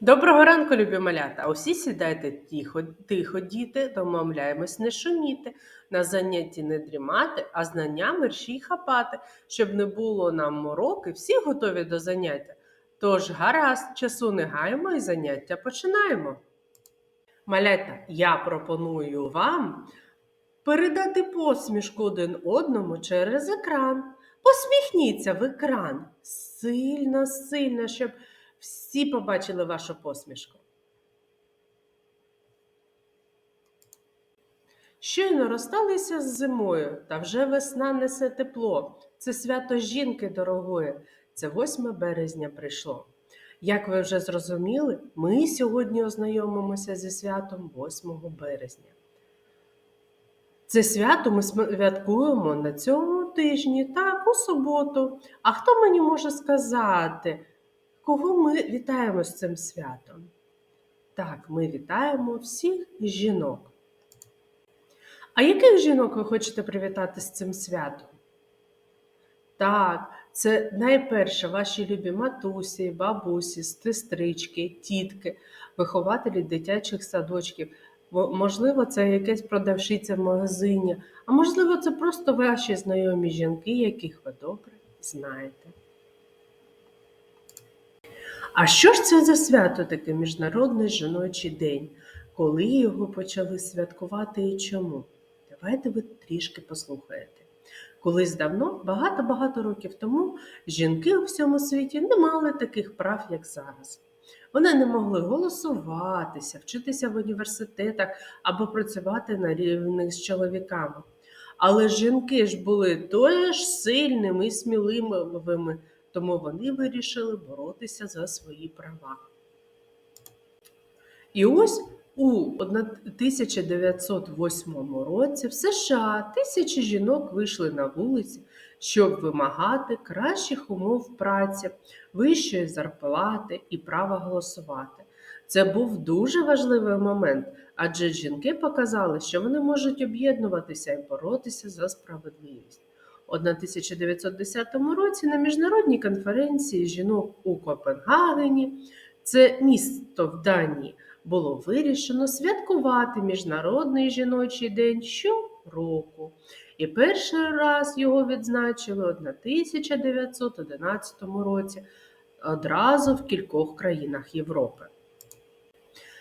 Доброго ранку, любі малята! Усі сідайте тихо, тихо, діти, домовляємось не шуміти, на занятті не дрімати, а знання мерщій хапати, щоб не було нам мороки, всі готові до заняття. Тож гаразд, часу не гаємо і заняття починаємо. Малята, я пропоную вам передати посмішку один одному через екран. Посміхніться в екран сильно, сильно, щоб всі побачили вашу посмішку. Щойно розсталися з зимою, та вже весна несе тепло. Це свято жінки дорогої. Це 8 березня прийшло. Як ви вже зрозуміли, ми сьогодні ознайомимося зі святом 8 березня. Це свято ми святкуємо на цьому тижні, так, у суботу. А хто мені може сказати, кого ми вітаємо з цим святом? Так, ми вітаємо всіх жінок. А яких жінок ви хочете привітати з цим святом? Так, це найперше ваші любі матусі, бабусі, сестрички, тітки, вихователі дитячих садочків. Можливо, це якась продавщиця в магазині, а можливо, це просто ваші знайомі жінки, яких ви добре знаєте. А що ж це за свято таке Міжнародний жіночий день? Коли його почали святкувати і чому? Давайте ви трішки послухаєте. Колись давно, багато-багато років тому, жінки у всьому світі не мали таких прав, як зараз. Вони не могли голосуватися, вчитися в університетах або працювати на рівних з чоловіками. Але жінки ж були теж сильними і сміливими, тому вони вирішили боротися за свої права. І ось у 1908 році в США тисячі жінок вийшли на вулиці, щоб вимагати кращих умов праці, вищої зарплати і права голосувати. Це був дуже важливий момент, адже жінки показали, що вони можуть об'єднуватися і боротися за справедливість. У 1910 році на міжнародній конференції жінок у Копенгагені, це місто в Данії, було вирішено святкувати Міжнародний жіночий день щороку. І перший раз його відзначили у 1911 році одразу в кількох країнах Європи.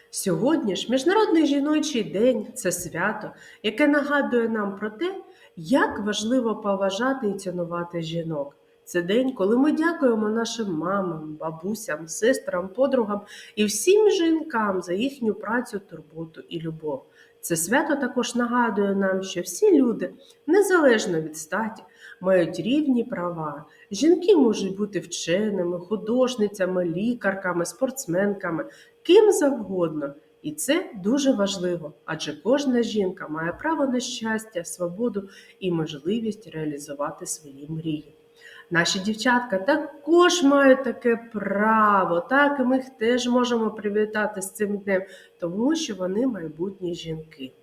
Сьогодні ж Міжнародний жіночий день це свято, яке нагадує нам про те, як важливо поважати і цінувати жінок. Це день, коли ми дякуємо нашим мамам, бабусям, сестрам, подругам і всім жінкам за їхню працю, турботу і любов. Це свято також нагадує нам, що всі люди, незалежно від статі, мають рівні права. Жінки можуть бути вченими, художницями, лікарками, спортсменками, ким завгодно. І це дуже важливо, адже кожна жінка має право на щастя, свободу і можливість реалізувати свої мрії. Наші дівчатка також мають таке право, так і ми їх теж можемо привітати з цим днем, тому що вони майбутні жінки.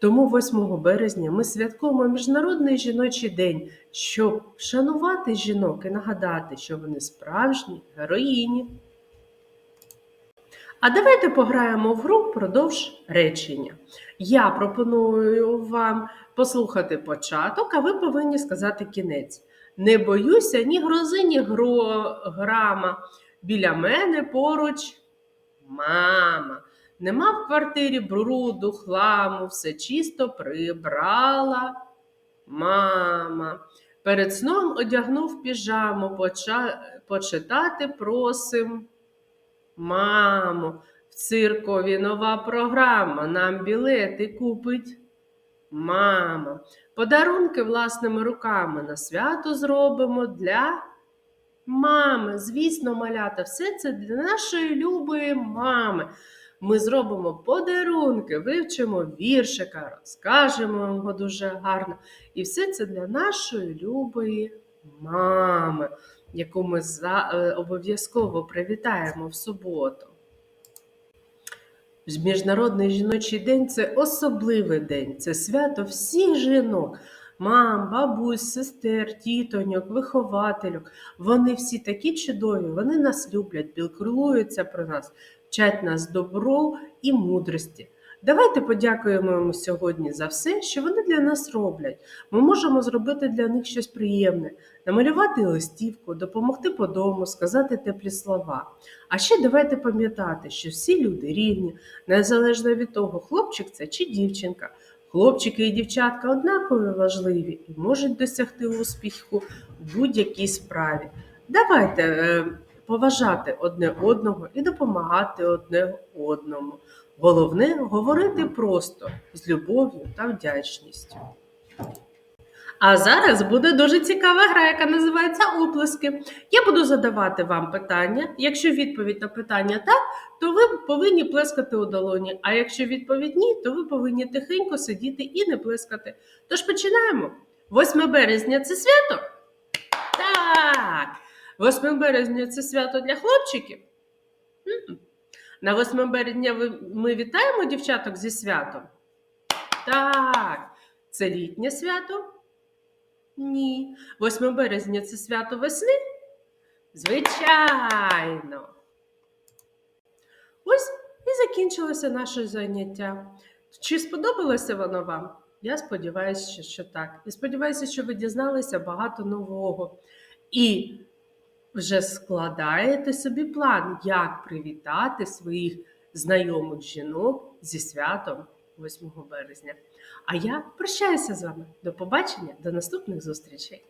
Тому 8 березня ми святкуємо Міжнародний жіночий день, щоб вшанувати жінок і нагадати, що вони справжні героїні. А давайте пограємо в гру продовж речення. Я пропоную вам послухати початок, а ви повинні сказати кінець. Не боюся ні грози, ні грама. Біля мене поруч мама. Нема в квартирі бруду, хламу, все чисто прибрала мама. Перед сном одягнув піжаму, поча... почитати просим. Мамо, в циркові нова програма, нам білети купить. Мама, подарунки власними руками на свято зробимо для мами. Звісно, малята, все це для нашої любої мами. Ми зробимо подарунки, вивчимо віршика, розкажемо його дуже гарно. І все це для нашої любої мами, яку ми е, обов'язково привітаємо в суботу. Міжнародний жіночий день це особливий день, це свято всіх жінок. мам, бабусь, сестер, тітоньок, виховательок. Вони всі такі чудові, вони нас люблять, піклуються про нас, вчать нас добру і мудрості. Давайте подякуємо йому сьогодні за все, що вони для нас роблять. Ми можемо зробити для них щось приємне, намалювати листівку, допомогти по дому, сказати теплі слова. А ще давайте пам'ятати, що всі люди рівні, незалежно від того, хлопчик це чи дівчинка. Хлопчики і дівчатка однаково важливі і можуть досягти успіху в будь-якій справі. Давайте е, поважати одне одного і допомагати одне одному. Головне говорити просто з любов'ю та вдячністю. А зараз буде дуже цікава гра, яка називається оплески. Я буду задавати вам питання. Якщо відповідь на питання так, то ви повинні плескати у долоні. А якщо відповідь ні, то ви повинні тихенько сидіти і не плескати. Тож починаємо. 8 березня це свято? Так. 8 березня це свято для хлопчиків? На 8 березня ми вітаємо дівчаток зі святом? Так. Це літнє свято? Ні. 8 березня це свято весни? Звичайно. Ось і закінчилося наше заняття. Чи сподобалося воно вам? Я сподіваюся, що так. І сподіваюся, що ви дізналися багато нового. І вже складаєте собі план, як привітати своїх знайомих жінок зі святом 8 березня. А я прощаюся з вами. До побачення, до наступних зустрічей.